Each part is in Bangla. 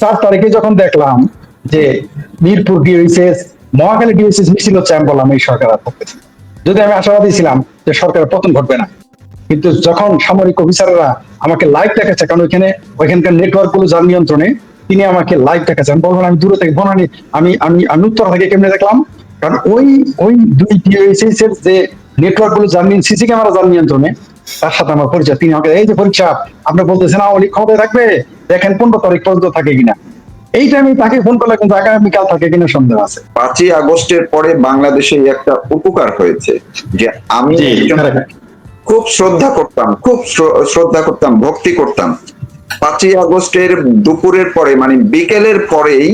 চার তারিখে যখন দেখলাম যে মিরপুর ডিওএসএস মহাখালী ডিওএসএস মিছিল হচ্ছে, আমি বললাম, এই সরকার যদি আমি আশাবাদী ছিলাম যে সরকারের পতন ঘটবে না। কিন্তু যখন সামরিক অফিসাররা আমাকে লাইভ দেখাচ্ছে, কারণ ওইখানে, ওইখানকার নেটওয়ার্কগুলো যার নিয়ন্ত্রণে, তিনি আমাকে লাইভ দেখাচ্ছেন বলবেন আমি দূরে থেকে বনানি আমি আমি আমি উত্তর থেকে কেমনে দেখলাম? কারণ ওই ওই দুই ডিওএসএস এর যে নেটওয়ার্কগুলো যার সিসি ক্যামেরা যার নিয়ন্ত্রণে, তার সাথে আমার পরিচয়। তিনি আমাকে, এই যে পরীক্ষা আপনি বলতেছেন আওয়ামী লীগ ক্ষমতায় থাকবে দেখেন পনেরো তারিখ পর্যন্ত থাকে কিনা এই টাইমে তাকে ফোন করলে কিন্তু আগামীকাল থাকে কিনা সন্দেহ আছে পাঁচই আগস্টের পরে বাংলাদেশে একটা উপকার হয়েছে যে আমি. খুব শ্রদ্ধা করতাম খুব শ্রদ্ধা করতাম ভক্তি করতাম পাঁচই আগস্টের দুপুরের পরে মানে বিকেলের পরেই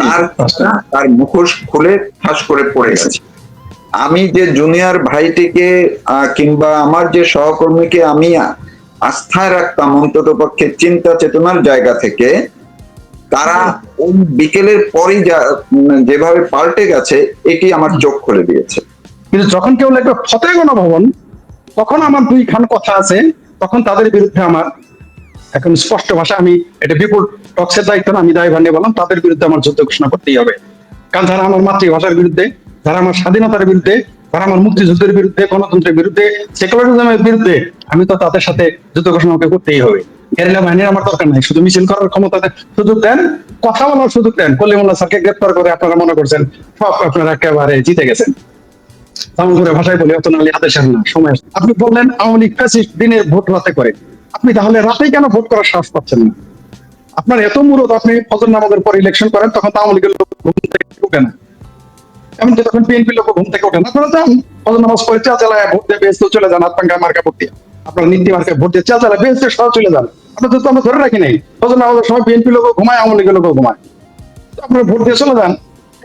তার। তার মুখোশ খুলে ঠাস করে পড়ে গেছে আমি যে জুনিয়র ভাইটিকে আহ, কিংবা আমার যে সহকর্মীকে আমি আস্থায় রাখতাম অন্তত পক্ষে চিন্তা চেতনার জায়গা থেকে। তারা ওই বিকেলের পরই যা যেভাবে পাল্টে গেছে এটি আমার চোখ খুলে দিয়েছে। কিন্তু যখন কেউ লিখবে ফতেহ গণভবন তখন আমার দুই খান কথা আছে তখন তাদের বিরুদ্ধে আমার এখন স্পষ্ট ভাষা আমি এটা বিপুল টক্সের দায়িত্ব আমি দায় ভান্ডে বললাম তাদের বিরুদ্ধে আমার যুদ্ধ ঘোষণা করতেই হবে। কারণ যারা আমার মাতৃভাষার বিরুদ্ধে, যারা আমার স্বাধীনতার বিরুদ্ধে, যারা আমার মুক্তিযুদ্ধের বিরুদ্ধে, গণতন্ত্রের বিরুদ্ধে, সেকুলারিজমের বিরুদ্ধে, আমি তো তাদের সাথে যুদ্ধ ঘোষণা করতেই হবে। বাহিনীর আমার দরকার নাই, শুধু মিছিল করার ক্ষমতা সুযোগ দেন, কথা বলার সুযোগ দেন। কলিমুল্লাহ স্যারকে গ্রেপ্তার করে আপনারা মনে করছেন, সব আপনারা একেবারে জিতে গেছেন। তেমন করে ভাষায় বলি, অত নালি না, সময় আপনি বললেন আওয়ামী লীগ ফ্যাসিস্ট দিনে ভোট রাতে করে। আপনি তাহলে রাতেই কেন ভোট করার সাহস পাচ্ছেন না? আপনার এত মুরত আপনি ফজর নামাজের পর ইলেকশন করেন, তখন তো আওয়ামী লোক ঘুম থেকে ওঠে না। এমনকি তখন বিএনপি লোক ঘুম থেকে ওঠে না। আপনারা যান, ফজর নামাজ পড়ে চা চালায় ভোট দিয়ে বেসতে চলে যান আতঙ্কা মার্কা ভোট দিয়ে। আপনার নীতি মার্কা ভোট দিয়ে চা চালায় বেসতে সহ চলে যান। আপনাদের তো আমরা ধরে রাখি নাই। ফজর নামাজের সময় বিএনপি লোক ঘুমায়, আওয়ামী লীগের লোক ঘুমায়। আপনারা ভোট দিয়ে চলে যান।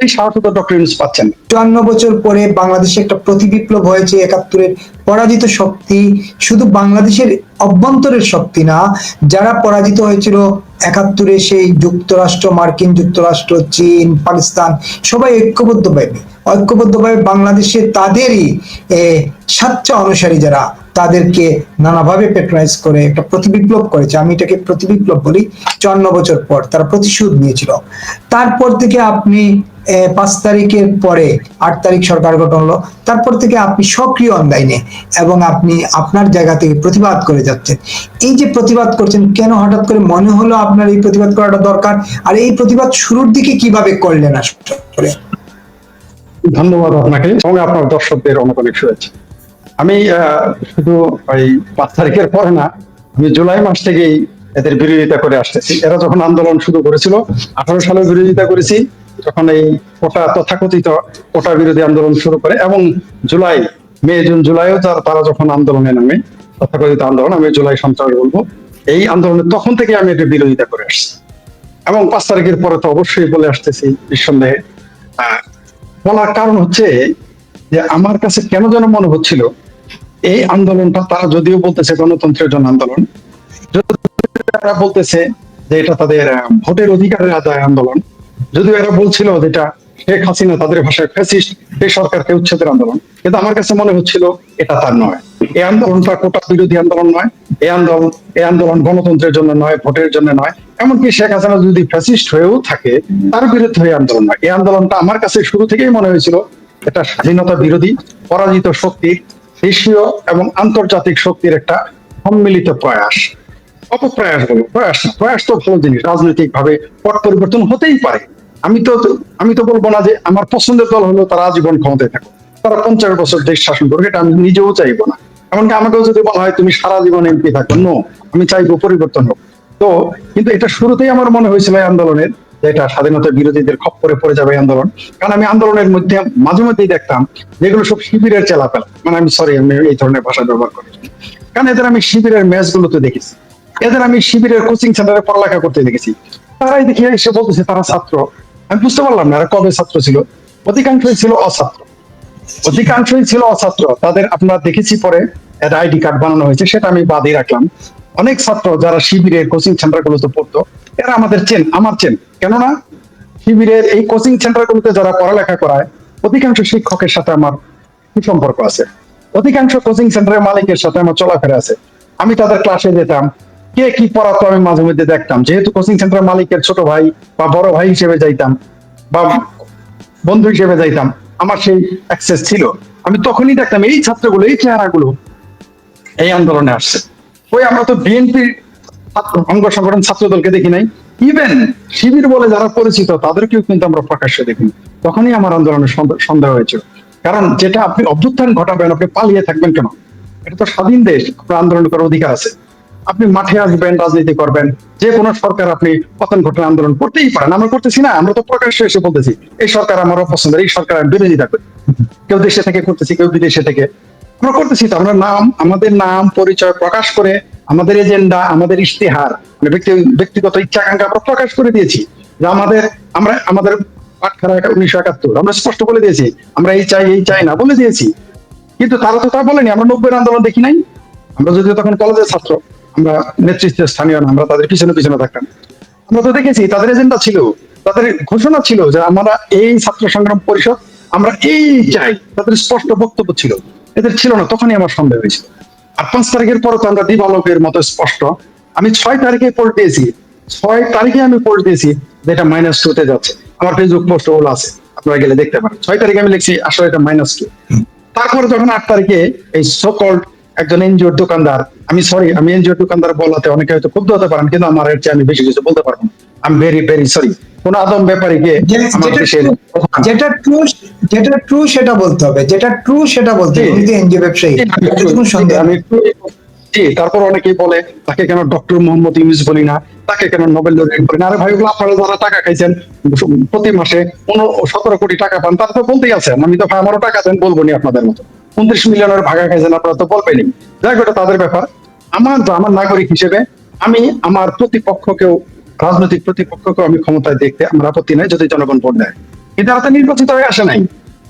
এই ডক্টর ইউনুস পাচ্ছেন। চুয়ান্ন বছর পরে বাংলাদেশে একটা প্রতি বিপ্লব হয়েছে একাত্তরের পরাজিত শক্তি। শুধু বাংলাদেশের অভ্যন্তরের শক্তি না, যারা পরাজিত হয়েছিল একাত্তরে সেই যুক্তরাষ্ট্র, মার্কিন যুক্তরাষ্ট্র, চীন, পাকিস্তান, সবাই ঐক্যবদ্ধভাবে। ঐক্যবদ্ধভাবে বাংলাদেশে তাদেরই সাচ্চা অনুসারী যারা, তাদেরকে নানাভাবে পেট্রোনাইজ করে একটা প্রতিবিপ্লব করেছে। আমি এটাকে প্রতিবিপ্লব বলি, চুয়ান্ন বছর পর তারা প্রতিশোধ নিয়েছিল। তারপর থেকে আপনি পাঁচ তারিখের পরে আট তারিখ সরকার গঠন হলো। তারপর থেকে আপনি সক্রিয় অনলাইনে এবং আপনি আপনার জায়গা থেকে প্রতিবাদ করে যাচ্ছেন। এই যে প্রতিবাদ করছেন, কেন হঠাৎ করে মনে হলো আপনার এই প্রতিবাদ করাটা দরকার? আর এই প্রতিবাদ শুরুর দিকে কীভাবে করলেন আসলে? ধন্যবাদ আপনাকে এবং আপনার দর্শকদের অনেক অনেক শুভেচ্ছা আমি শুধু ওই পাঁচ তারিখের পরে না, আমি জুলাই মাস থেকেই এদের বিরোধিতা করে আসতেছি। এরা যখন আন্দোলন শুরু করেছিল, আঠারো সালে বিরোধিতা করেছি তখন এই কোটা তথাকথিত কোটা বিরোধী আন্দোলন শুরু করে এবং জুলাই, মে, জুন, জুলাইও তারা যখন আন্দোলনে নামে, তথাকথিত আন্দোলন, আমি জুলাই সন্ত্রাস বলব, এই আন্দোলনে তখন থেকে আমি এদের বিরোধিতা করে আসছি। এবং পাঁচ তারিখের পরে তো অবশ্যই বলে আসতেছি নিঃসন্দেহে। বলার কারণ হচ্ছে যে আমার কাছে কেন যেন মনে হচ্ছিল, এই আন্দোলনটা তারা যদিও বলতেছে গণতন্ত্রের জন্য আন্দোলন তারা বলতেছে যে এটা তাদের ভোটের অধিকারের আদায় আন্দোলন যদিও এরা বলছিল যেটা শেখ হাসিনা তাদের ভাষায় ফ্যাসিস্ট এই সরকারকে উচ্ছেদের আন্দোলন। কিন্তু আমার কাছে মনে হচ্ছিল এটা তার নয়। এই আন্দোলনটা কোটা বিরোধী আন্দোলন নয়। এই আন্দোলন এই আন্দোলন গণতন্ত্রের জন্য নয়, ভোটের জন্য নয়। এমনকি শেখ হাসিনা যদি ফ্যাসিস্ট হয়েও থাকে, তার বিরুদ্ধে এই আন্দোলন নয়। এই আন্দোলনটা আমার কাছে শুরু থেকেই মনে হয়েছিল এটা স্বাধীনতা বিরোধী, পরাজিত শক্তির দেশীয় এবং আন্তর্জাতিক শক্তির একটা সম্মিলিত প্রয়াস। অপপ্রয়াস বলো প্রয়াস প্রয়াস তো ভালো জিনিস। রাজনৈতিক ভাবে পট পরিবর্তন হতেই পারে। আমি তো আমি তো বলব না যে আমার পছন্দের দল হলো তারা আজীবন ক্ষমতায় থাকো তারা পঞ্চাশ বছর দেশ শাসন করবে এটা আমি নিজেও চাইব না। এমনকি আমাকেও যদি বলা হয়, তুমি সারা জীবন এমপি থাকো। নো আমি চাইব পরিবর্তন হোক। তো, কিন্তু এটা শুরুতেই আমার মনে হয়েছিল এই আন্দোলনের, যে এটা স্বাধীনতা বিরোধীদের খপ্পরে পড়ে যাবে আন্দোলন। কারণ আমি আন্দোলনের মধ্যে মাঝে মধ্যেই দেখতাম যেগুলো সব শিবিরের চেলাপেলা। মানে আমি সরি আমি এই ধরনের ভাষা ব্যবহার করি। কারণ এদের আমি শিবিরের ম্যাচ গুলোতে দেখেছি। এদের আমি শিবিরের কোচিং সেন্টারে পড়ালেখা করতে দেখেছি। তারাই দেখি, এসে বলতেছে, তারা ছাত্র। আমি বুঝতে পারলাম না কবে ছাত্র ছিল। অধিকাংশই ছিল অছাত্র। অধিকাংশই ছিল অছাত্র। তাদের আপনারা দেখেছি পরে একটা আইডি কার্ড বানানো হয়েছে, সেটা আমি বাদই রাখলাম। অনেক ছাত্র যারা শিবিরের কোচিং সেন্টার গুলোতে পড়তো, এরা আমাদের চেন, আমার চেন। কেননা, শিবিরের এই কোচিং সেন্টার গুলোতে যারা পড়ালেখা করায়, অধিকাংশ শিক্ষকের সাথে আমার কি সম্পর্ক আছে। অধিকাংশ কোচিং সেন্টারের মালিকের সাথে আমার চলাফেরা আছে। আমি তাদের ক্লাসে যেতাম কে কি পড়াতো আমি মাঝে মধ্যে দেখতাম। যেহেতু কোচিং সেন্টার মালিকের ছোট ভাই বা বড় ভাই হিসেবে যাইতাম বা বন্ধু হিসেবে যাইতাম, আমার সেই অ্যাক্সেস ছিল। আমি তখনই দেখতাম এই ছাত্রগুলো, এই চেহারাগুলো এই আন্দোলনে আসছে। ওই আমরা তো বিএনপির অঙ্গ সংগঠন ছাত্র দলকে দেখি নাই। ইভেন শিবির বলে যারা পরিচিত, তাদেরকেও কিন্তু আমরা প্রকাশ্যে দেখিনি তখনই আমার আন্দোলনের সন্দেহ হয়েছিল। কারণ যেটা আপনি অভ্যুত্থান ঘটাবেন, আপনি পালিয়ে থাকবেন কেন? এটা তো স্বাধীন দেশ, আপনার আন্দোলন করার অধিকার আছে। আপনি মাঠে আসবেন, রাজনীতি করবেন, যে কোনো সরকার আপনি পতন ঘটনা আন্দোলন করতেই পারেন। আমরা করতেছি না, আমরা তো প্রকাশ্যে এসে বলতেছি, এই সরকার আমার অপছন্দের, এই সরকার আমি বিরোধিতা করি। কেউ দেশে থেকে করতেছি, কেউ বিদেশে থেকে। আমরা করতেছি তো, আমরা নাম, আমাদের নাম, পরিচয় প্রকাশ করে আমাদের এজেন্ডা, আমাদের ইশতেহার মানে ব্যক্তি, ব্যক্তিগত ইচ্ছাকাঙ্ক্ষা আমরা প্রকাশ করে দিয়েছি। যে আমাদের, আমরা, আমাদের পাটখারা উনিশশো একাত্তর, আমরা স্পষ্ট বলে দিয়েছি, আমরা এই চাই এই চাই না বলে দিয়েছি। কিন্তু তারা তো তা বলেনি, আমরা নব্বই আন্দোলন দেখি নাই। আমরা যদিও তখন কলেজের ছাত্র। আমরা নেতৃত্বের স্থানীয় না আমরা তাদের পিছনে পিছনে থাকতাম। আমরা তো দেখেছি তাদের এজেন্ডা ছিল তাদের ঘোষণা ছিল যে আমরা এই ছাত্র সংগ্রাম পরিষদ আমরা এই চাই তাদের স্পষ্ট বক্তব্য ছিল। এদের ছিল না তখনই আমার সন্দেহ হয়েছিল। আর পাঁচ তারিখের পরে তো আমরা দিবালোকের মতো স্পষ্ট। আমি ছয় তারিখে পোস্ট দিয়েছি ছয় তারিখে আমি পোস্ট দিয়েছি যেটা মাইনাস টু তে যাচ্ছে। আমার ফেসবুক পোস্ট ওগুলো আছে আপনারা গেলে দেখতে পারেন। ছয় তারিখে আমি লিখছি আসলে এটা মাইনাস টু তারপরে যখন আট তারিখে এই সকল একজন এনজিওর দোকানদার আমি সরি আমি এনজিওর দোকানদার বলাতে অনেকে হয়তো ক্ষুব্ধ হতে পারেন কিন্তু আমার এর চেয়ে আমি বেশি কিছু বলতে পারব আমি ভেরি ভেরি সরি কোন আদম ব্যাপারীকে যেটা ট্রু যেটা ট্রু সেটা বলতে হবে যেটা ট্রু সেটা বলতে হবে এনজিও ব্যবসায়ী আমি একটু- তারপর অনেকেই বলে তাকে কেন ডক্টর মোহাম্মদ ইউনুস বলি না তাকে কেন নোবেল লরিয়েট বলি না? আরে ভাই ওগুলো আপনারা যারা টাকা খাইছেন প্রতি মাসে পনেরো সতেরো কোটি টাকা পান তারা তো বলতেই আছেন আমি তো ভাই আমারও টাকা দেন বলব নি আপনাদের মতো। উনত্রিশ মিলিয়নের ভাগা খাইছেন আপনারা তো বলবেনই। যাই ওটা তাদের ব্যাপার। আমার আমার নাগরিক হিসেবে আমি আমার প্রতিপক্ষকেও, রাজনৈতিক প্রতিপক্ষকেও আমি ক্ষমতায় দেখতে আমার আপত্তি নাই যদি জনগণ ভোট দেয়। কিন্তু তারা নির্বাচিত হয়ে আসে নাই।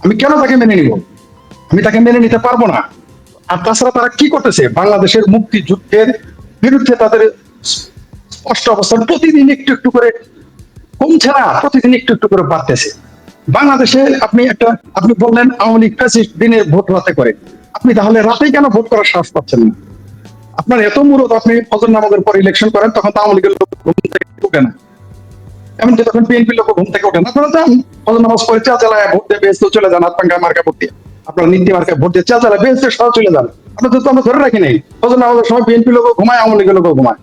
আমি কেন তাকে মেনে নিব? আমি তাকে মেনে নিতে পারব না। আর তাছাড়া তারা কি করতেছে? বাংলাদেশের মুক্তিযুদ্ধের বিরুদ্ধে তাদের স্পষ্ট অবস্থান প্রতিদিন একটু একটু করে কমছে না, প্রতিদিন একটু একটু করে বাড়তেছে। বাংলাদেশে আপনি একটা, আপনি বললেন আওয়ামী লীগ ফ্যাসিস্ট দিনে ভোট রাতে করে। আপনি তাহলে রাতেই কেন ভোট করার সাহস পাচ্ছেন না? আপনার এত মূলত আপনি ফজর নামাজের পর ইলেকশন করেন, তখন তো আওয়ামী লীগের ঘুম থেকে উঠে না। এমনকি তখন বিএনপির লোক ঘুম থেকে ওঠে না। আপনারা যান, ফজর নামাজ পড়ে চা চালায় ভোট দিয়ে বেশ চলে যান, হাত পাঙ্গা মার্কা ভোট দিয়ে। আপনার নীতি মার্কা ভোট দিয়ে চা চালায় বেশ সহ চলে যান। আপনার তো আমরা ধরে রাখি নাই, ফজর নামাজের সময় বিএনপি লোক ঘুমায়, আওয়ামী লীগের লোক ঘুমায়।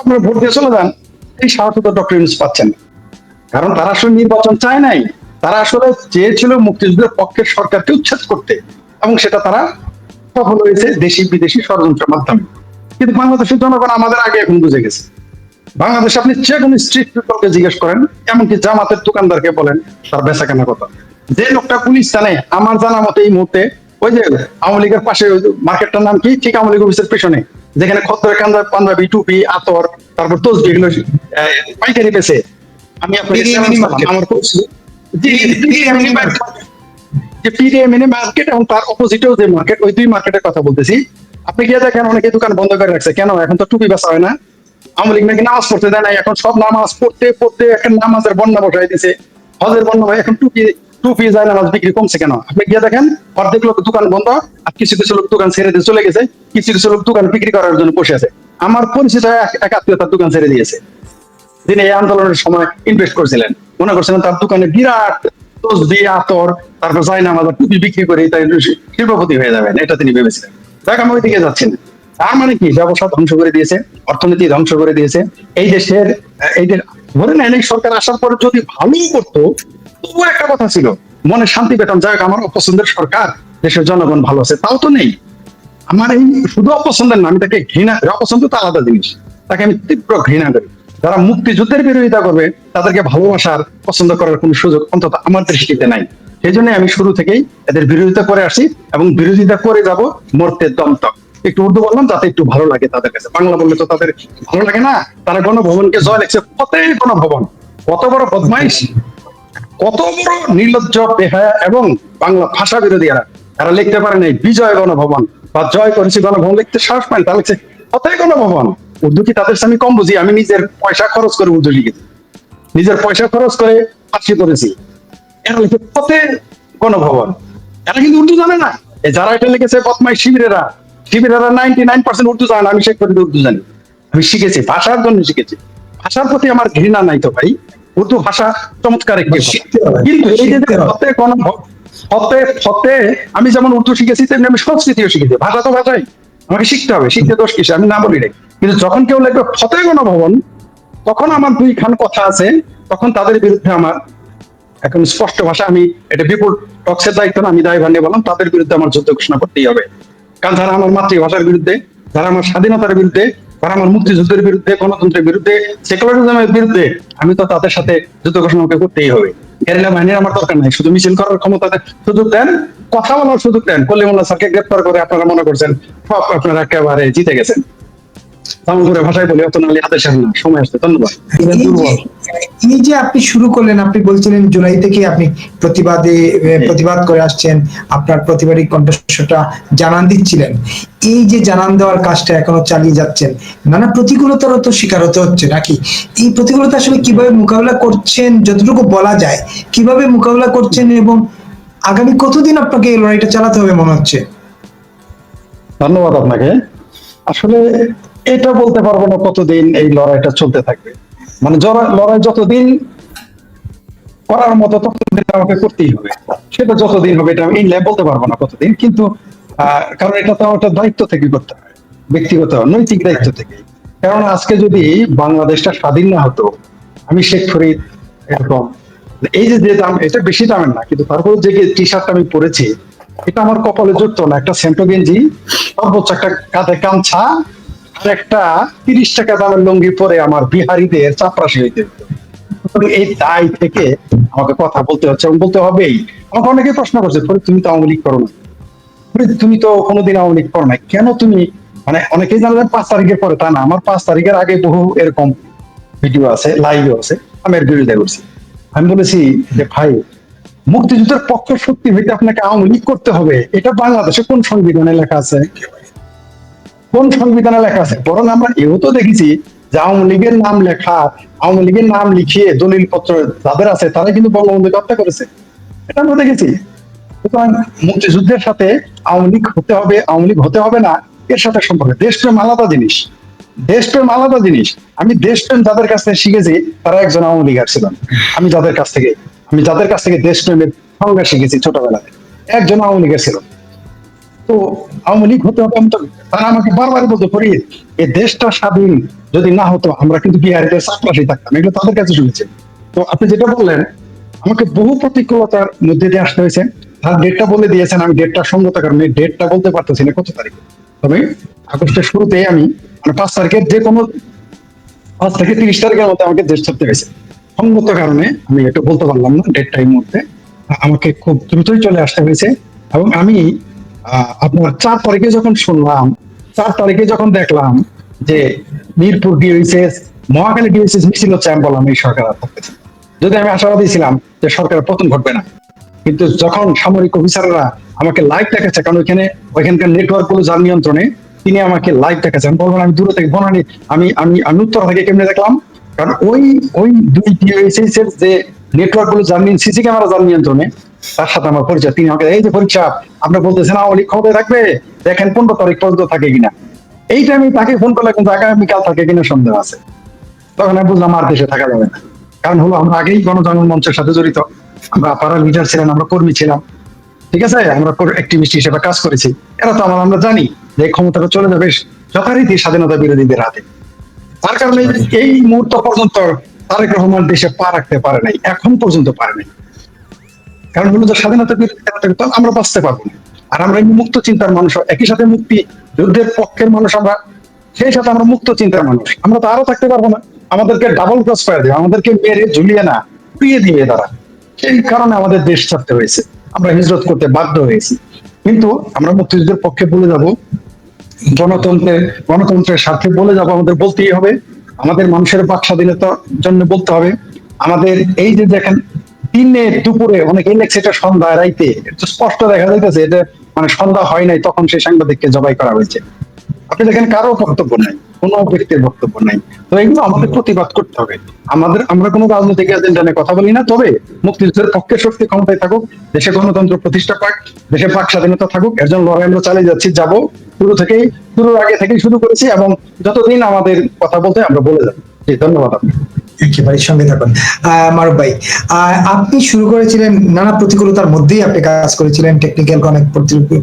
আপনারা ভোট দিয়ে চলে যান, এই সাহস তো ডক্টর ইউনুস পাচ্ছেন। কারণ তারা আসলে নির্বাচন চায় নাই, তারা আসলে চেয়েছিল মুক্তিযুদ্ধের পক্ষের সরকারকে উচ্ছেদ করতে, এবং সেটা তারা সফল হয়েছে দেশি বিদেশি ষড়যন্ত্রের মাধ্যমে কিন্তু বাংলাদেশের জনগণ আমাদের আগে এখন বুঝে গেছে বাংলাদেশে আপনি যে কোনো স্ট্রিট পিপলকে জিজ্ঞেস করেন এমনকি জামাতের দোকানদারকে বলেন তার বেচা কেনা কথা যে লোকটা পুলিশ জানে আমার জানা মতো এই মুহূর্তে ওই যে আওয়ামী লীগের পাশে মার্কেটটার নাম কি ঠিক আওয়ামী লীগ অফিসের পেছনে যেখানে খদ্দের কান্দা পাঞ্জাবি টুপি আতর তারপর তসবি এগুলো পাইকারি পেছে আমি আপনাকে challenge আমার যে মার্কেট এবং তার অপোজিটেও যে মার্কেট ওই দুই মার্কেটের কথা বলতেছি। আপনি গিয়ে দেখেন, অনেকে দোকান বন্ধ করে রাখছে। কেন? এখন তো টুপি হয় না। নাকি নামাজ পড়তে দেয় না এখন সব নামাজ পড়তে পড়তে এখন নামাজের বন্যা বসাই হজের বন্যা এখন টুপি টুপি যায় নামাজ বিক্রি কমছে কেন? আপনি গিয়ে দেখেন, অর্ধেক লোক দোকান বন্ধ, আর কিছু কিছু লোক দোকান ছেড়ে দিয়ে চলে গেছে। কিছু কিছু লোক দোকান বিক্রি করার জন্য বসে আছে। আমার পরিচিত এক- আত্মীয় দোকান ছেড়ে দিয়েছে। তিনি এই আন্দোলনের সময় ইনভেস্ট করেছিলেন। মনে করছিলেন তার দোকানে বিরাট আতর, তারপর যাই না আমাদের টুপি বিক্রি করে তাই শিল্পপতি হয়ে যাবেন, এটা তিনি ভেবেছিলেন। দেখ আমি ওইদিকে যাচ্ছেন তার মানে কি? ব্যবসা ধ্বংস করে দিয়েছে, অর্থনীতি ধ্বংস করে দিয়েছে। এই দেশের, এই ধরে নেন, এই সরকার আসার যদি ভালোই করতো, তবুও একটা কথা ছিল, মনে শান্তি পেতাম যাই আমার অপছন্দের সরকার, দেশের জনগণ ভালো আছে, তাও তো নেই। আমার এই শুধু অপছন্দের না, আমি তাকে ঘৃণা, অপছন্দ তো আলাদা জিনিস, তাকে আমি তীব্র ঘৃণা করি। যারা মুক্তিযুদ্ধের বিরোধিতা করবে, তাদেরকে ভালোবাসার, পছন্দ করার কোনো সুযোগ অন্তত আমার দৃষ্টিতে নাই। সেই জন্য আমি শুরু থেকেই এদের বিরোধিতা করে আসি এবং বিরোধিতা করে যাব মরতে দম তক একটু উর্দু বললাম, যাতে একটু ভালো লাগে তাদের কাছে। বাংলা বললে তো তাদের ভালো লাগে না। তারা গণভবনকে জয় লেগছে কতই গণভবন। কত বড় বদমাইশ, কত বড় নির্লজ্জ, বেহায়া এবং বাংলা ভাষা বিরোধী এরা। এরা লিখতে পারে নাই, বিজয় গণভবন বা জয় করেছি গণভবন, লিখতে সাহস পায়। তারা লিখছে কতই গণভবন। উর্দু কি তাদের আমি কম বুঝি আমি নিজের পয়সা খরচ করে উর্দু লিখেছি। নিজের পয়সা খরচ করে ফার্সি করেছি। এরা লিখে কতে গণভবন। এরা কিন্তু উর্দু জানে না। এই যারা এটা লিখেছে বদমাই শিবিরেরা। শিবিরেরা নাইনটি নাইন পার্সেন্ট উর্দু জানে আমি শেখ ফরিদ উর্দু জানি। আমি শিখেছি ভাষার জন্য শিখেছি। ভাষার প্রতি আমার ঘৃণা নাই তো ভাই। উর্দু ভাষা চমৎকার একটি হবে, কিন্তু এই যে ফতে কোন ফতে ফতে আমি যেমন উর্দু শিখেছি তেমনি আমি সংস্কৃতিও শিখেছি। ভাষা তো ভাষাই। আমাকে শিখতে হবে, শিখতে দোষ কিসে আমি না বলি নাই। কিন্তু যখন কেউ লাগবে ফতে গণভবন, তখন আমার দুই খান কথা আছে, তখন তাদের বিরুদ্ধে আমার এখন স্পষ্ট ভাষা, আমি এটা বিপুল টক্সের দায়িত্ব না, আমি দায় ভান্ডে বললাম, তাদের বিরুদ্ধে আমার যুদ্ধ ঘোষণা করতেই হবে। কারণ যারা আমার মাতৃভাষার বিরুদ্ধে, যারা আমার স্বাধীনতার বিরুদ্ধে, যারা আমার মুক্তিযুদ্ধের বিরুদ্ধে, গণতন্ত্রের বিরুদ্ধে, সেকুলারিজমের বিরুদ্ধে, আমি তো তাদের সাথে যুদ্ধ ঘোষণা করতেই হবে। গেরিলা বাহিনীর আমার দরকার নাই। শুধু মিছিল করার ক্ষমতা সুযোগ দেন, কথা বলার সুযোগ দেন। কলিমুল্লাহ স্যারকে গ্রেপ্তার করে আপনারা মনে করছেন, সব আপনারা একেবারে জিতে গেছেন। করে ভাষায় বলি অত নালি হাতের না। সময় ধন্যবাদ। এই যে আপনি শুরু করলেন আপনি বলছিলেন জুলাই থেকে আপনি প্রতিবাদে প্রতিবাদ করে আসছেন আপনার প্রতিবাদী কণ্ঠস্বরটা জানান দিচ্ছিলেন। এই যে জানান দেওয়ার কাজটা এখনও চালিয়ে যাচ্ছেন নানা প্রতিকূলতারও তো শিকার হতে হচ্ছে নাকি? এই প্রতিকূলতা আসলে কীভাবে মোকাবিলা করছেন যতটুকু বলা যায় কীভাবে মোকাবিলা করছেন এবং আগামী কতদিন আপনাকে এই লড়াইটা চালাতে হবে মনে হচ্ছে? ধন্যবাদ আপনাকে। আসলে এটা বলতে পারব না কতদিন এই লড়াইটা চলতে থাকবে। মানে লড়াই যতদিন করার মতো ততদিন আমাকে করতেই হবে। সেটা যতদিন হবে এটা আমি ইনলে বলতে পারব না কতদিন, কিন্তু কারণ এটা তো একটা দায়িত্ব থেকে করতে হয়, ব্যক্তিগত, নৈতিক দায়িত্ব থেকে। কারণ আজকে যদি বাংলাদেশটা স্বাধীন না হতো, আমি শেখ ফরিদ এরকম, এই যে যে দাম, এটা বেশি দামের না, কিন্তু তারপর যে টি শার্টটা আমি পরেছি, এটা আমার কপালে যুক্ত না, একটা সেন্টো গেঞ্জি সর্বোচ্চ একটা কাঁধে কামছা একটা তিরিশ টাকা দামের লুঙ্গি পরে আমার বিহারিদের চাপরাশি হইতে এই দায় থেকে আমাকে কথা বলতে হচ্ছে এবং বলতে হবেই। আমাকে অনেকে প্রশ্ন করছে "ফরিদ, তুমি তো আওয়ামী লীগ করো না তুমি তো কোনোদিন আওয়ামী লীগ করো না কেন তুমি? মানে অনেকেই জানলেন পাঁচ তারিখের পরে তা না আমার পাঁচ তারিখের আগে বহু এরকম ভিডিও আছে লাইভও আছে আমি এর বিরোধিতা করছি। আমি বলেছি যে ভাই মুক্তিযুদ্ধের পক্ষ শক্তি হইতে আপনাকে আওয়ামী লীগ করতে হবে। এটা বাংলাদেশে কোন সংবিধানে লেখা আছে? কোন সংবিধানে লেখা আছে? বরং আমরা এও তো দেখেছি যে আওয়ামী লীগের নাম লেখা, আওয়ামী লীগের নাম লিখিয়ে দলিল পত্র যাদের আছে তারা কিন্তু বঙ্গবন্ধুকে হত্যা করেছে। এটা আমরা দেখেছি। সুতরাং মুক্তিযুদ্ধের সাথে আওয়ামী লীগ হতে হবে, আওয়ামী লীগ হতে হবে না, এর সাথে সম্পর্ক। দেশপ্রেম আলাদা জিনিস। দেশপ্রেম আলাদা জিনিস। আমি দেশপ্রেম যাদের কাছ থেকে শিখেছি, তারা একজন আওয়ামী লীগার ছিলেন আমি যাদের কাছ থেকে, আমি যাদের কাছ থেকে দেশপ্রেমের সংজ্ঞা শিখেছি ছোটবেলায়, একজন আওয়ামী লীগের ছিল তো আওয়ামী লীগ হতে হবে আমি তো তারা আমাকে বারবার বলতে পারি এই দেশটা স্বাধীন যদি না হতো, আমরা কিন্তু বিহারিদের চাকরাশি থাকতাম। এগুলো তাদের কাছে শুনেছি। তো আপনি যেটা বললেন, আমাকে বহু প্রতিকূলতার মধ্যে দিয়ে আসতে হয়েছে। তার ডেটটা বলে দিয়েছেন, আমি ডেটটা সঙ্গত, কারণে ডেটটা বলতে পারতেছি না কত তারিখ। তবে আগস্টের শুরুতে আমি মানে পাঁচ তারিখের যে কোনো পাঁচ থেকে তিরিশ তারিখের মধ্যে আমাকে দেশ ছাড়তে হয়েছে। সঙ্গত কারণে আমি এটা বলতে পারলাম না ডেটটা এই মুহূর্তে। আমাকে খুব দ্রুতই চলে আসতে হয়েছে এবং আমি আপনার চার তারিখে যখন শুনলাম, চার তারিখে যখন দেখলাম যে মিরপুর ডিওএসএস মহাখালী ডিওএসএস মিছিল হচ্ছে, আমি বললাম, এই সরকার। যদি আমি আশাবাদী ছিলাম যে সরকারের পতন ঘটবে না। কিন্তু যখন সামরিক অফিসাররা আমাকে লাইভ দেখাচ্ছে, কারণ ওইখানে, ওইখানকার নেটওয়ার্কগুলো যার নিয়ন্ত্রণে, তিনি আমাকে লাইভ দেখাচ্ছেন। বলবেন আমি দূরে থেকে, বনানি, আমি আমি আমি উত্তর থেকে কেমনে দেখলাম? কারণ ওই ওই দুই ডিওএসএস এর যে নেটওয়ার্কগুলো যার সিসি ক্যামেরা যার নিয়ন্ত্রণে তার সাথে আমার পরিচয়, তিনি আমাকে, এই যে পরীক্ষা আপনি বলতেছেন আওয়ামী লীগ ক্ষমতায় থাকবে, দেখেন পনেরো তারিখ পর্যন্ত থাকে কিনা। এই টাইমে তাকে ফোন করলে কিন্তু আগামীকাল থাকে কিনা সন্দেহ আছে। তখন আমি বুঝলাম আর দেশে থাকা যাবে না। কারণ হলো, আমরা আগেই গণজাগরণ মঞ্চের সাথে জড়িত। আমরা পাড়া লিডার ছিলাম, আমরা কর্মী ছিলাম। ঠিক আছে? আমরা অ্যাক্টিভিস্ট হিসেবে কাজ করেছি। এরা তো আমরা আমরা জানি যে ক্ষমতাটা চলে যাবে যথারীতি স্বাধীনতা বিরোধীদের হাতে। তার কারণে এই মুহূর্ত পর্যন্ত তারেক রহমান দেশে পা রাখতে পারে নাই, এখন পর্যন্ত পারে নাই। কারণ হলো যে স্বাধীনতা বিরোধী আমরা বাঁচতে পারব আর আমরা এই মুক্ত চিন্তার মানুষ, একই সাথে মুক্তি যুদ্ধের পক্ষের মানুষ আমরা, সেই সাথে আমরা মুক্ত চিন্তার মানুষ। আমরা তো আরও থাকতে পারব না। আমাদেরকে ডাবল ক্রস করে দেবে আমাদেরকে মেরে ঝুলিয়ে না পুড়িয়ে দিবে তারা সেই কারণে আমাদের দেশ ছাড়তে হয়েছে। আমরা হিজরত করতে বাধ্য হয়েছি। কিন্তু আমরা মুক্তিযুদ্ধের পক্ষে বলে যাব, গণতন্ত্রের গণতন্ত্রের স্বার্থে বলে যাব, আমাদের বলতেই হবে। আমাদের মানুষের বাক স্বাধীনতার জন্য বলতে হবে। আমাদের এই যে দেখেন দিনে দুপুরে অনেক ইলেক্স এটা সন্ধ্যা, রাইতে। স্পষ্ট দেখা যাইতেছে এটা মানে সন্ধ্যা হয় নাই, তখন সেই সাংবাদিককে জবাই করা হয়েছে। আপনি দেখেন, কারও বক্তব্য নাই, কোনো ব্যক্তির বক্তব্য নাই। তো এগুলো আমাদের প্রতিবাদ করতে হবে। আমাদের, আমরা কোনো রাজনৈতিক এজেন্ডা নিয়ে কথা বলি না, তবে মুক্তিযুদ্ধের পক্ষে শক্তি ক্ষমতায় থাকুক, দেশে গণতন্ত্র প্রতিষ্ঠা পাক, দেশে পাক স্বাধীনতা থাকুক, এর জন্য লড়াই আমরা চালিয়ে যাচ্ছি, যাব। শুরু থেকেই, শুরুর আগে থেকেই শুরু করেছি এবং যতদিন আমাদের কথা বলতে আমরা বলে যাব। ধন্যবাদ আপনাকে। একেবারে সঙ্গে থাকুন। মারুফ ভাই আপনি শুরু করেছিলেন নানা প্রতিকূলতার মধ্যেই আপনি কাজ করেছিলেন টেকনিক্যাল অনেক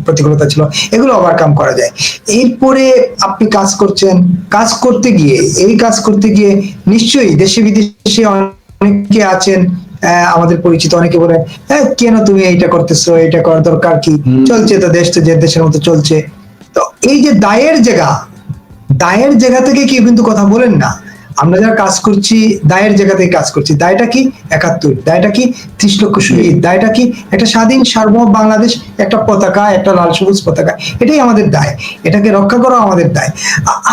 প্রতিকূলতা ছিল এগুলো ওভারকাম করা যায়। এরপরে আপনি কাজ করছেন কাজ করতে গিয়ে এই কাজ করতে গিয়ে নিশ্চয়ই দেশে বিদেশে অনেকে আছেন আহ, আমাদের পরিচিত অনেকে বলে "হ্যাঁ, কেন তুমি এইটা করতেছো এটা করার দরকার কি? চলছে তো দেশ তো যে দেশের মতো চলছে। তো এই যে দায়ের জায়গা দায়ের জায়গা থেকে কেউ কিন্তু কথা বলেন না। আমরা যারা কাজ করছি, দায়ের জায়গা থেকে কাজ করছি, দায়টা কি একাত্তর, দায়টা কি ত্রিশ লক্ষ শহীদ, দায়টা কি একটা স্বাধীন, সার্বভৌম বাংলাদেশ, একটা পতাকা, একটা লাল সবুজ পতাকা, এটাই আমাদের দায়, এটাকে রক্ষা করা আমাদের দায়।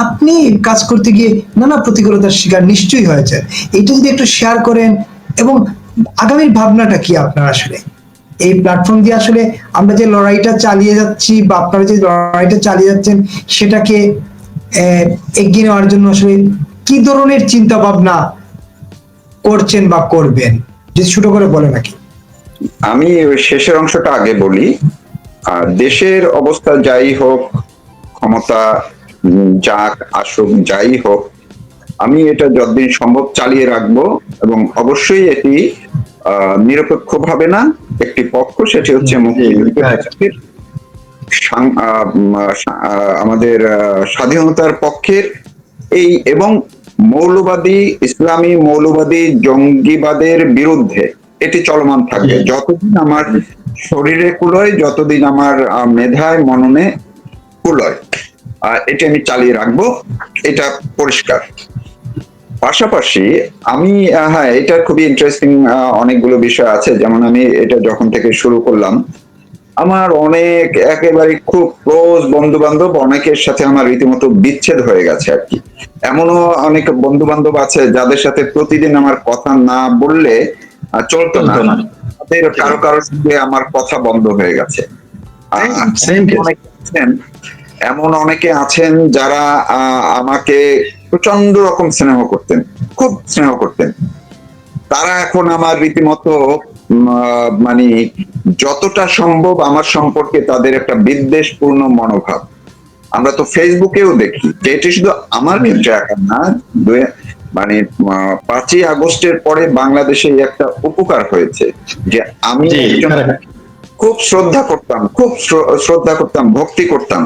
আপনি কাজ করতে গিয়ে নানা প্রতিকূলতার শিকার নিশ্চয়ই হয়েছে এটা যদি একটু শেয়ার করেন, এবং আগামীর ভাবনাটা কি আপনার আসলে? এই প্ল্যাটফর্ম দিয়ে আসলে আমরা যে লড়াইটা চালিয়ে যাচ্ছি বা আপনারা যে লড়াইটা চালিয়ে যাচ্ছেন, সেটাকে এগিয়ে নেওয়ার জন্য আসলে কি ধরনের চিন্তা ভাবনা করছেন বা করবেন? যদি ছোট করে বলে নাকি আমি শেষের অংশটা আগে বলি। আর দেশের অবস্থা যাই হোক ক্ষমতা যাক আসুক যাই হোক আমি এটা যতদিন সম্ভব চালিয়ে রাখব এবং অবশ্যই এটি আহ, নিরপেক্ষভাবে না একটি পক্ষ সেটি হচ্ছে আহ, আমাদের স্বাধীনতার পক্ষের এই এবং মৌলবাদী ইসলামী মৌলবাদী জঙ্গিবাদের বিরুদ্ধে এটি চলমান থাকবে যতদিন আমার শরীরে কুলোয় যতদিন আমার মেধায় মননে কুলোয় এটি আমি চালিয়ে রাখব এটা পরিষ্কার। পাশাপাশি আমি হ্যাঁ এটা খুবই ইন্টারেস্টিং অনেকগুলো বিষয় আছে। যেমন আমি এটা যখন থেকে শুরু করলাম আমার অনেক একেবারে খুব ক্লোজ বন্ধু বান্ধব অনেকের সাথে আমার রীতিমতো বিচ্ছেদ হয়ে গেছে আর কি। এমনও অনেক বন্ধু বান্ধব আছে যাদের সাথে প্রতিদিন আমার কথা না বললে চলতো না। তাদের কারও কারোর সঙ্গে আমার কথা বন্ধ হয়ে গেছে। আছেন এমন অনেকে আছেন যারা আহ, আমাকে প্রচণ্ড রকম স্নেহ করতেন খুব স্নেহ করতেন। তারা এখন আমার রীতিমতো মানে যতটা সম্ভব আমার সম্পর্কে তাদের একটা বিদ্বেষপূর্ণ মনোভাব। আমরা তো ফেসবুকেও দেখি যে এটি শুধু আমার ক্ষেত্রে একা না মানে পাঁচই আগস্টের পরে বাংলাদেশে একটা উপকার হয়েছে যে আমি একজন correct. খুব শ্রদ্ধা করতাম খুব শ্রদ্ধা করতাম ভক্তি করতাম।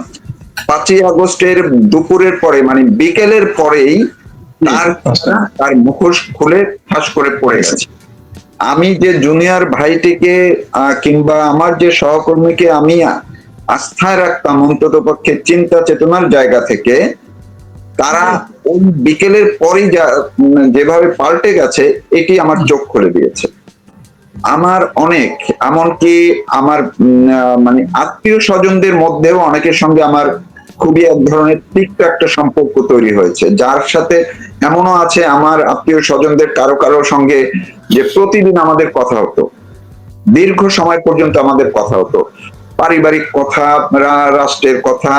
পাঁচই আগস্টের দুপুরের পরে মানে বিকেলের পরেই তার তার মুখোশ খুলে ঠাস করে পড়ে গেছে। আমি যে জুনিয়র ভাইটিকে কিংবা আমার যে সহকর্মীকে আমি আস্থায় রাখতাম অন্তত পক্ষে চিন্তা চেতনার জায়গা থেকে তারা ওই বিকেলের পরেই যা উম, যেভাবে পাল্টে গেছে এটি আমার চোখ খুলে দিয়েছে। আমার অনেক এমনকি আমার মানে আত্মীয় স্বজনদের মধ্যেও অনেকের সঙ্গে আমার খুবই এক ধরনের তিক্ত একটা সম্পর্ক তৈরি হয়েছে। যার সাথে এমনও আছে আমার আত্মীয় স্বজনদের কারও কারও সঙ্গে যে প্রতিদিন আমাদের কথা হতো। দীর্ঘ সময় পর্যন্ত আমাদের কথা হতো। পারিবারিক কথা রাষ্ট্রের কথা,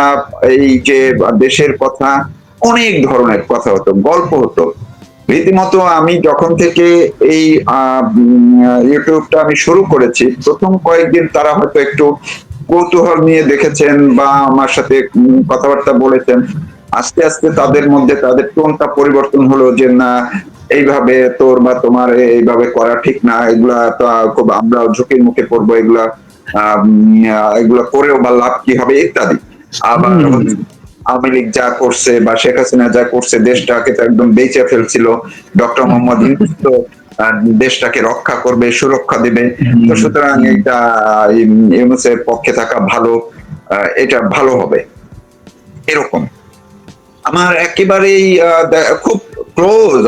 এই যে দেশের কথা, অনেক ধরনের কথা হতো, গল্প হতো। রীতিমতো আমি যখন থেকে এই ইউটিউবটা আমি শুরু করেছি, প্রথম কয়েকদিন তারা হয়তো একটু কৌতূহল নিয়ে দেখেছেন বা আমার সাথে কথাবার্তা বলেছেন আস্তে আস্তে তাদের মধ্যে তাদের টোনটা পরিবর্তন হলো যে না এইভাবে তোর বা তোমার এইভাবে করা ঠিক না এগুলা তো খুব আমরা ঝুঁকির মুখে পড়ব এগুলা আহ, এগুলা করেও বা লাভ কি হবে ইত্যাদি আবার। আওয়ামী লীগ যা করছে বা শেখ হাসিনা যা করছে দেশটাকে তো একদম বেঁচে ফেলছিল ডক্টর মোহাম্মদ ইউনূস তো দেশটাকে রক্ষা করবে সুরক্ষা দেবে। তো সুতরাং এটা ইউনূসের পক্ষে থাকা ভালো এটা ভালো হবে। এরকম। আমার একেবারেই খুব ক্লোজ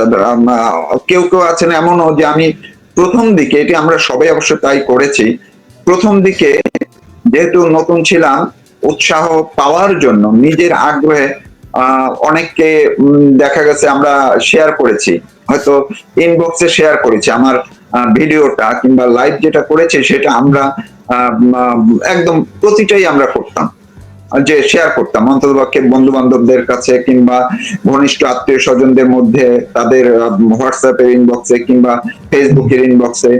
কেউ কেউ আছেন এমনও যে আমি প্রথম দিকে এটি আমরা সবাই অবশ্য তাই করেছি প্রথম দিকে যেহেতু নতুন ছিলাম উৎসাহ পাওয়ার জন্য নিজের আগ্রহে অনেককে দেখা গেছে আমরা শেয়ার করেছি। হয়তো ইনবক্সে শেয়ার করেছি। আমার ভিডিওটা কিংবা লাইভ যেটা করেছে, সেটা আমরা একদম প্রতিটাই আমরা করতাম। যে শেয়ার করতাম। অন্ততপক্ষে বন্ধু বান্ধবদের কাছে কিংবা ঘনিষ্ঠ আত্মীয় স্বজনদের মধ্যে, তাদের হোয়াটসঅ্যাপের ইনবক্সে কিংবা ফেসবুকের ইনবক্সে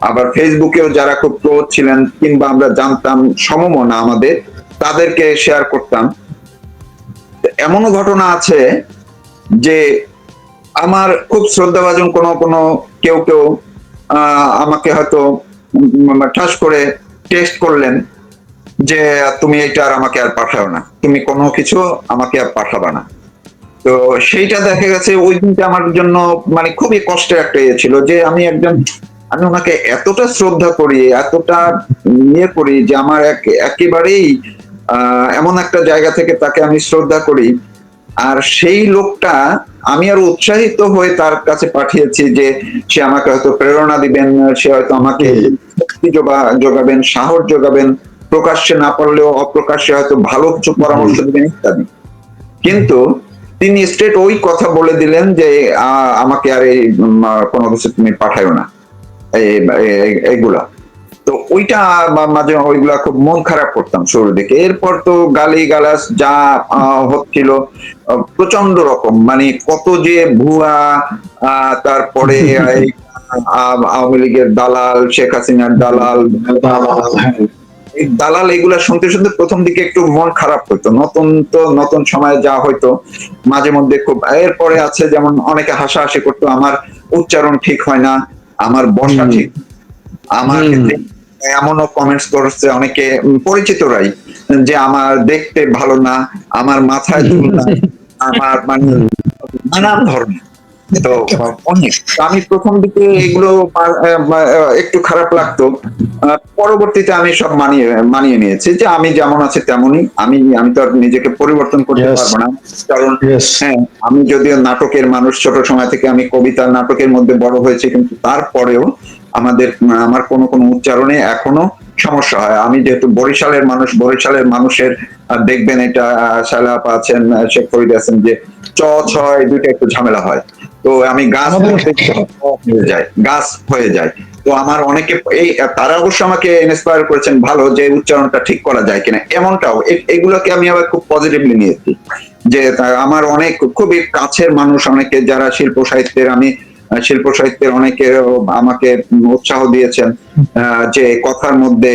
আবার ফেসবুকেও যারা খুব ক্লোজ ছিলেন কিংবা আমরা জানতাম সমমনা আমাদের, তাদেরকে শেয়ার করতাম। এমনও ঘটনা আছে যে আমার খুব শ্রদ্ধাভাজন কোনো কোনো কেউ কেউ আমাকে হয়তো ঠাস করে টেস্ট করলেন যে তুমি এটা আর আমাকে আর পাঠাও না। তুমি কোনো কিছু আমাকে আর পাঠাবা না। তো সেইটা দেখা গেছে, ওই দিনটা আমার জন্য মানে খুবই কষ্টের একটা ইয়ে ছিল যে, আমি একজন, আমি ওনাকে এতটা শ্রদ্ধা করি, এতটা ইয়ে করি যে, আমার এক- একেবারেই এমন একটা জায়গা থেকে তাকে আমি শ্রদ্ধা করি। আর সেই লোকটা আমি আর উৎসাহিত হয়ে তার কাছে পাঠিয়েছি যে সে আমাকে হয়তো প্রেরণা দিবেন সে হয়তো আমাকে যোগাবেন সাহস যোগাবেন প্রকাশ্যে না পারলেও অপ্রকাশ্যে হয়তো ভালো কিছু পরামর্শ দিবেন ইত্যাদি। কিন্তু তিনি স্ট্রেট ওই কথা বলে দিলেন যে আমাকে আর এই কোনো কিছু তুমি পাঠায়ো না। এই- এই- এইগুলা। তো ওইটা মাঝে ওইগুলা খুব মন খারাপ করতাম শুরুর দিকে এরপর তো গালি গালাস যা হচ্ছিল প্রচণ্ড রকম মানে কত যে ভুয়া তারপরে আওয়ামী লীগের দালাল শেখ হাসিনার দালাল এই দালাল এগুলা শুনতে শুনতে প্রথম দিকে একটু মন খারাপ হতো নতুন তো নতুন সময়ে যা হয়তো মাঝে মধ্যে খুব এরপরে আছে যেমন অনেকে হাসাহাসি করতো আমার উচ্চারণ ঠিক হয় না আমার বসা হুম। ঠিক আমার। ক্ষেত্রে এমনও কমেন্টস করছে অনেকে পরিচিতরাই যে আমার দেখতে ভালো না আমার মাথায় চুল নাই আমার মানে নানান ধরনের। তো অনেক। আমি প্রথম দিকে এগুলো একটু খারাপ লাগতো। পরবর্তীতে আমি সব মানিয়ে মানিয়ে নিয়েছি যে আমি যেমন আছে তেমনই আমি আমি তো আর নিজেকে পরিবর্তন করতে পারব না। কারণ হ্যাঁ আমি যদিও নাটকের মানুষ ছোট সময় থেকে আমি কবিতা নাটকের মধ্যে বড় হয়েছি কিন্তু তারপরেও আমাদের আমার কোনো কোনো উচ্চারণে এখনও সমস্যা হয়। আমি যেহেতু বরিশালের মানুষ বরিশালের মানুষের দেখবেন এটা আপা আছেন শেখ ফরিদ আছেন যে চ ছ এই দুইটা একটু ঝামেলা হয়। তো আমি গাছ হয়ে যায় গাছ হয়ে যায়। তো আমার অনেকে এই তারা অবশ্য আমাকে ইন্সপায়ার করেছেন ভালো যে উচ্চারণটা ঠিক করা যায় কিনা। এমনটাও এগুলোকে আমি আবার খুব পজিটিভলি নিয়েছি যে আমার অনেক খুবই কাছের মানুষ অনেকে যারা শিল্প সাহিত্যের আমি শিল্প সাহিত্যের অনেকে আমাকে উৎসাহ দিয়েছেন যে কথার মধ্যে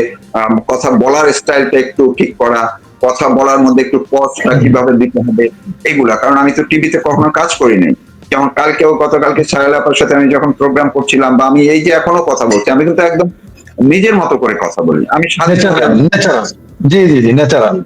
কথা বলার স্টাইলটা একটু ঠিক করা কথা বলার মধ্যে একটু পজটা কীভাবে দিতে হবে এইগুলা। কারণ আমি তো টিভিতে কখনো কাজ করি নাই যেমন কালকেও গতকালকে সাহেল আপার সাথে আমি যখন প্রোগ্রাম করছিলাম বা আমি এই যে এখনও কথা বলছি আমি কিন্তু একদম নিজের মতো করে কথা বলি। আমি জি জি জি ন্যাচারাল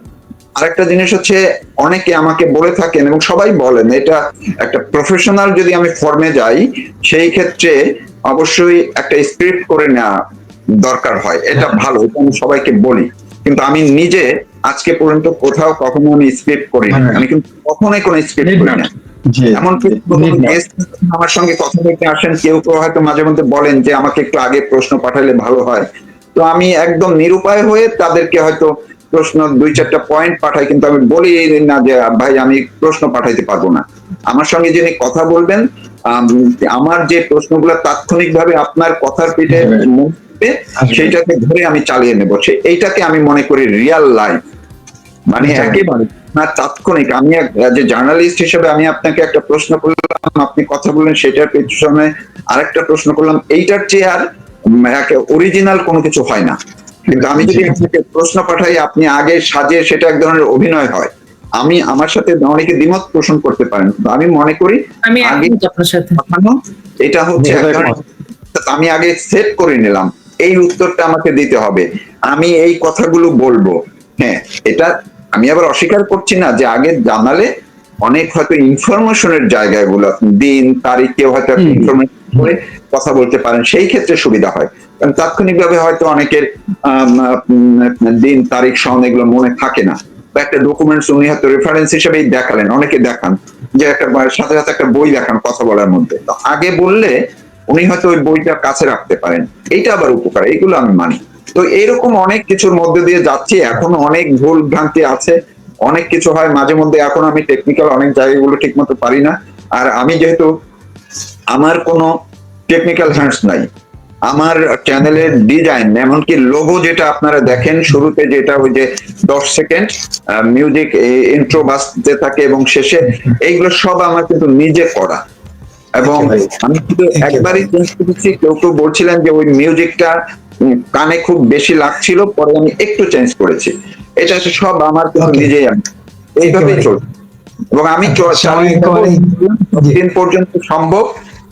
আরেকটা জিনিস হচ্ছে অনেকে আমাকে বলে থাকেন এবং সবাই বলেন এটা একটা প্রফেশনাল যদি আমি ফর্মে যাই সেই ক্ষেত্রে অবশ্যই একটা স্ক্রিপ্ট করে নেওয়া দরকার হয়। এটা ভালো এটা আমি সবাইকে বলি। কিন্তু আমি নিজে আজকে পর্যন্ত কোথাও কখনো আমি স্ক্রিপ্ট করি না। হ্যাঁ। আমি কিন্তু কখনোই কোনো স্ক্রিপ্ট করি. না এমনকি guest আমার সঙ্গে কথা বলতে আসেন কেউ কেউ হয়তো মাঝে মধ্যে বলেন যে আমাকে একটু আগে প্রশ্ন পাঠালে ভালো হয়। তো আমি একদম নিরুপায় হয়ে তাদেরকে হয়তো প্রশ্ন দুই চারটা পয়েন্ট পাঠাই কিন্তু আমি বলি না যে ভাই আমি প্রশ্ন পাঠাইতে পারব না। আমার সঙ্গে যিনি কথা বলবেন আমার যে প্রশ্নগুলো তাৎক্ষণিকভাবে আপনার কথার পিঠে হ্যাঁ। সেইটাকে ধরে আমি চালিয়ে নেব। এইটাকে আমি মনে করি রিয়াল লাইফ মানে আচ্ছা। একেবারে না তাৎক্ষণিক। আমি যে জার্নালিস্ট হিসেবে আমি আপনাকে একটা প্রশ্ন করলাম আপনি কথা বললেন সেটার পেছনে আরেকটা প্রশ্ন করলাম। এইটার চেয়ে আর অরিজিনাল কোনো কিছু হয় না। কিন্তু আমি যদি আপনাকে প্রশ্ন পাঠাই আপনি আগে সাজে সেটা এক ধরনের অভিনয় হয়। আমি আমার সাথে অনেকে দ্বিমত পোষণ করতে পারেন। আমি মনে করি আমি আগে আপনার সাথে। এটা হচ্ছে। আমি আগে সেট করে নিলাম। এই উত্তরটা আমাকে দিতে হবে। আমি এই কথাগুলো বলব। হ্যাঁ এটা আমি আবার অস্বীকার করছি না যে আগে জানালে অনেক হয়তো ইনফরমেশনের জায়গাগুলো আপনি দিন তারিখে হয়তো একটা ইনফরমেশন করে কথা বলতে পারেন। সেই ক্ষেত্রে সুবিধা হয়। তাৎক্ষণিকভাবে হয়তো অনেকের দিন, তারিখ সন এগুলো মনে থাকে না। একটা ডকুমেন্টস উনি হয়তো রেফারেন্স হিসেবেই দেখালেন, অনেকে দেখান। যে একটা সাথে সাথে একটা বই দেখান কথা বলার মধ্যে। তো আগে বললে উনি হয়তো ওই বইটা কাছে রাখতে পারেন। এইটা আবার উপকার এইগুলো আমি মানি। তো এরকম অনেক কিছুর মধ্যে দিয়ে যাচ্ছি, এখনও অনেক ভুল ভ্রান্তি আছে। অনেক কিছু হয়, মাঝে মধ্যে এখন আমি টেকনিক্যাল অনেক জায়গাগুলো ঠিক মতো পারি না। আর আমি যেহেতু, আমার কোনো টেকনিক্যাল হ্যান্ডস নাই। আমার চ্যানেলের ডিজাইন এমনকি লোগো যেটা আপনারা দেখেন শুরুতে যেটা ওই যে দশ সেকেন্ড মিউজিক ইন্ট্রো বাজতে থাকে এবং শেষে এইগুলো সব আমার কিন্তু নিজে করা। এবং আমি শুধু একেবারে। একবারই চেঞ্জ করেছি কেউ কেউ বলছিলেন যে ওই মিউজিকটা কানে খুব বেশি লাগছিল পরে আমি একটু চেঞ্জ করেছি। এটা হচ্ছে সব আমার কিন্তু নিজেই আমি। এইভাবেই। চলছে। এবং আমি আচ্ছা। দিন পর্যন্ত সম্ভব।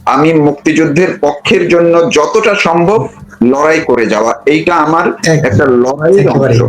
আমি মুক্তিযুদ্ধের পক্ষের জন্য যতটা সম্ভব লড়াই করে যাওয়া। এইটা আমার একটা লড়াইয়ের। অংশ।